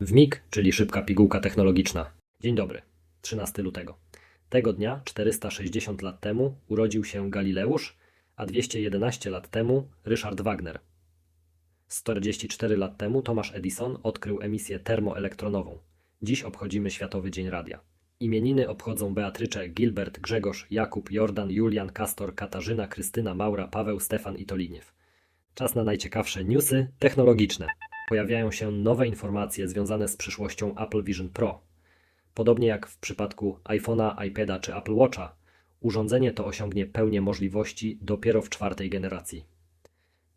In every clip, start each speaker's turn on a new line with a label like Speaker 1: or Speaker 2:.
Speaker 1: W MIG, czyli szybka pigułka technologiczna. Dzień dobry, 13 lutego. Tego dnia, 460 lat temu, urodził się Galileusz, a 211 lat temu Ryszard Wagner. 144 lat temu Thomas Edison odkrył emisję termoelektronową. Dziś obchodzimy Światowy Dzień Radia. Imieniny obchodzą Beatrycze, Gilbert, Grzegorz, Jakub, Jordan, Julian, Kastor, Katarzyna, Krystyna, Maura, Paweł, Stefan i Toliniew. Czas na najciekawsze newsy technologiczne. Pojawiają się nowe informacje związane z przyszłością Apple Vision Pro. Podobnie jak w przypadku iPhone'a, iPada czy Apple Watcha, urządzenie to osiągnie pełnię możliwości dopiero w czwartej generacji.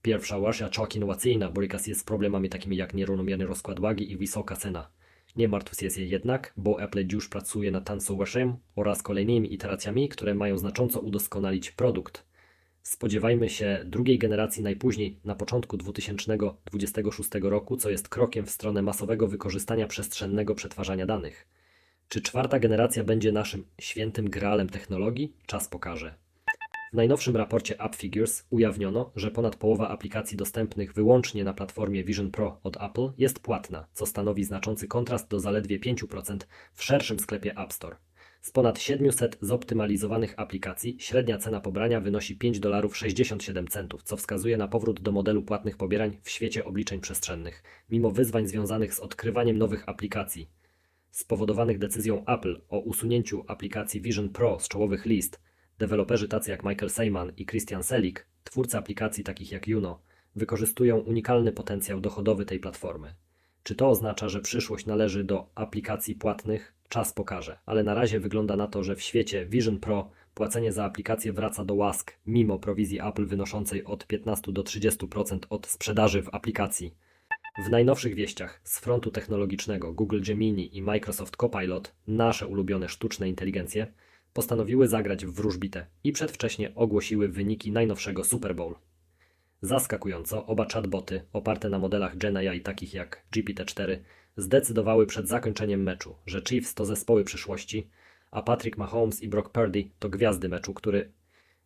Speaker 1: Pierwsza wersja czołg innowacyjna boryka się z problemami takimi jak nierównomierny rozkład wagi i wysoka cena. Nie martw się jednak, bo Apple już pracuje nad wersją oraz kolejnymi iteracjami, które mają znacząco udoskonalić produkt. Spodziewajmy się drugiej generacji najpóźniej na początku 2026 roku, co jest krokiem w stronę masowego wykorzystania przestrzennego przetwarzania danych. Czy czwarta generacja będzie naszym świętym graalem technologii? Czas pokaże. W najnowszym raporcie AppFigures ujawniono, że ponad połowa aplikacji dostępnych wyłącznie na platformie Vision Pro od Apple jest płatna, co stanowi znaczący kontrast do zaledwie 5% w szerszym sklepie App Store. Z ponad 700 zoptymalizowanych aplikacji średnia cena pobrania wynosi 5 dolarów 67 centów, co wskazuje na powrót do modelu płatnych pobierań w świecie obliczeń przestrzennych, mimo wyzwań związanych z odkrywaniem nowych aplikacji. Spowodowanych decyzją Apple o usunięciu aplikacji Vision Pro z czołowych list, deweloperzy tacy jak Michael Seyman i Christian Selik, twórcy aplikacji takich jak Juno, wykorzystują unikalny potencjał dochodowy tej platformy. Czy to oznacza, że przyszłość należy do aplikacji płatnych? Czas pokaże, ale na razie wygląda na to, że w świecie Vision Pro płacenie za aplikację wraca do łask, mimo prowizji Apple wynoszącej od 15 do 30% od sprzedaży w aplikacji. W najnowszych wieściach z frontu technologicznego Google Gemini i Microsoft Copilot, nasze ulubione sztuczne inteligencje, postanowiły zagrać w wróżbitę i przedwcześnie ogłosiły wyniki najnowszego Super Bowl. Zaskakująco, oba chatboty oparte na modelach GenAI takich jak GPT-4 zdecydowały przed zakończeniem meczu, że Chiefs to zespoły przyszłości, a Patrick Mahomes i Brock Purdy to gwiazdy meczu, który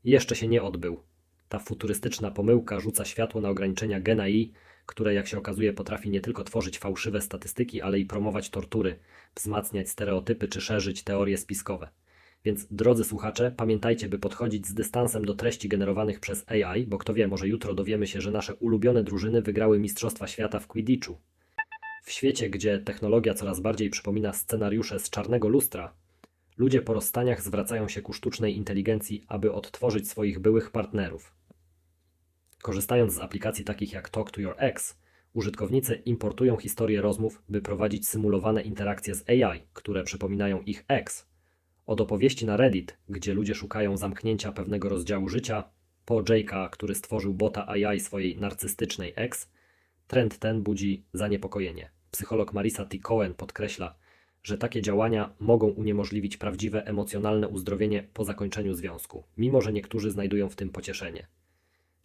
Speaker 1: jeszcze się nie odbył. Ta futurystyczna pomyłka rzuca światło na ograniczenia GenAI, które jak się okazuje potrafi nie tylko tworzyć fałszywe statystyki, ale i promować tortury, wzmacniać stereotypy czy szerzyć teorie spiskowe. Więc drodzy słuchacze, pamiętajcie, by podchodzić z dystansem do treści generowanych przez AI, bo kto wie, może jutro dowiemy się, że nasze ulubione drużyny wygrały Mistrzostwa Świata w Quidditchu. W świecie, gdzie technologia coraz bardziej przypomina scenariusze z czarnego lustra, ludzie po rozstaniach zwracają się ku sztucznej inteligencji, aby odtworzyć swoich byłych partnerów. Korzystając z aplikacji takich jak Talk to Your Ex, użytkownicy importują historię rozmów, by prowadzić symulowane interakcje z AI, które przypominają ich ex. Od opowieści na Reddit, gdzie ludzie szukają zamknięcia pewnego rozdziału życia, po Jake'a, który stworzył bota AI swojej narcystycznej ex, trend ten budzi zaniepokojenie. Psycholog Marisa T. Cohen podkreśla, że takie działania mogą uniemożliwić prawdziwe emocjonalne uzdrowienie po zakończeniu związku, mimo że niektórzy znajdują w tym pocieszenie.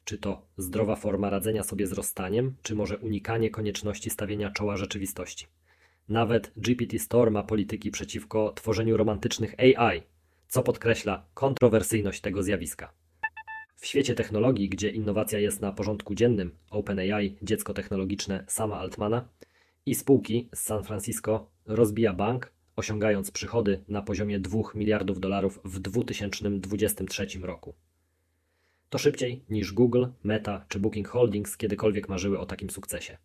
Speaker 1: Czy to zdrowa forma radzenia sobie z rozstaniem, czy może unikanie konieczności stawienia czoła rzeczywistości? Nawet GPT Store ma polityki przeciwko tworzeniu romantycznych AI, co podkreśla kontrowersyjność tego zjawiska. W świecie technologii, gdzie innowacja jest na porządku dziennym, OpenAI, dziecko technologiczne Sama Altmana i spółki z San Francisco rozbija bank, osiągając przychody na poziomie 2 miliardów dolarów w 2023 roku. To szybciej niż Google, Meta czy Booking Holdings kiedykolwiek marzyły o takim sukcesie.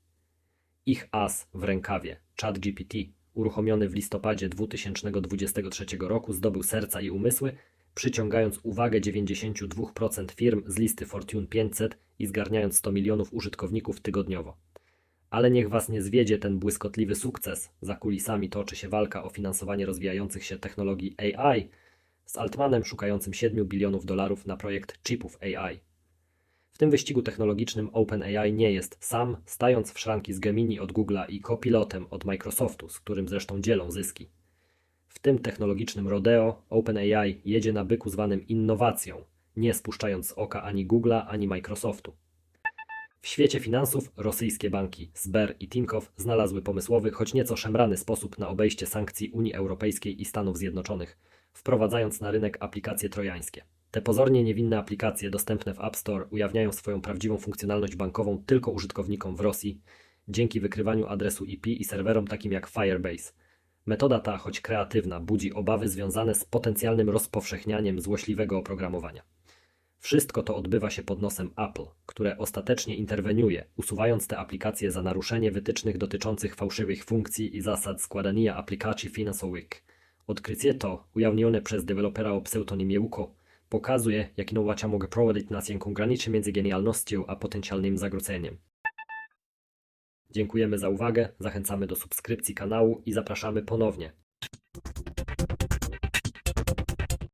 Speaker 1: Ich as w rękawie, ChatGPT, uruchomiony w listopadzie 2023 roku, zdobył serca i umysły, przyciągając uwagę 92% firm z listy Fortune 500 i zgarniając 100 milionów użytkowników tygodniowo. Ale niech Was nie zwiedzie ten błyskotliwy sukces. Za kulisami toczy się walka o finansowanie rozwijających się technologii AI z Altmanem szukającym 7 bilionów dolarów na projekt chipów AI. W tym wyścigu technologicznym OpenAI nie jest sam, stając w szranki z Gemini od Google'a i Copilotem od Microsoftu, z którym zresztą dzielą zyski. W tym technologicznym rodeo OpenAI jedzie na byku zwanym innowacją, nie spuszczając z oka ani Google'a, ani Microsoftu. W świecie finansów rosyjskie banki Sber i Tinkoff znalazły pomysłowy, choć nieco szemrany sposób na obejście sankcji Unii Europejskiej i Stanów Zjednoczonych, wprowadzając na rynek aplikacje trojańskie. Te pozornie niewinne aplikacje dostępne w App Store ujawniają swoją prawdziwą funkcjonalność bankową tylko użytkownikom w Rosji dzięki wykrywaniu adresu IP i serwerom takim jak Firebase. Metoda ta, choć kreatywna, budzi obawy związane z potencjalnym rozpowszechnianiem złośliwego oprogramowania. Wszystko to odbywa się pod nosem Apple, które ostatecznie interweniuje, usuwając te aplikacje za naruszenie wytycznych dotyczących fałszywych funkcji i zasad składania aplikacji finansowych. Odkrycie to, ujawnione przez dewelopera o pseudonimie Uko, pokazuje, jak innowacja może prowadzić nas jęką graniczy między genialnością a potencjalnym zagroceniem. Dziękujemy za uwagę, zachęcamy do subskrypcji kanału i zapraszamy ponownie.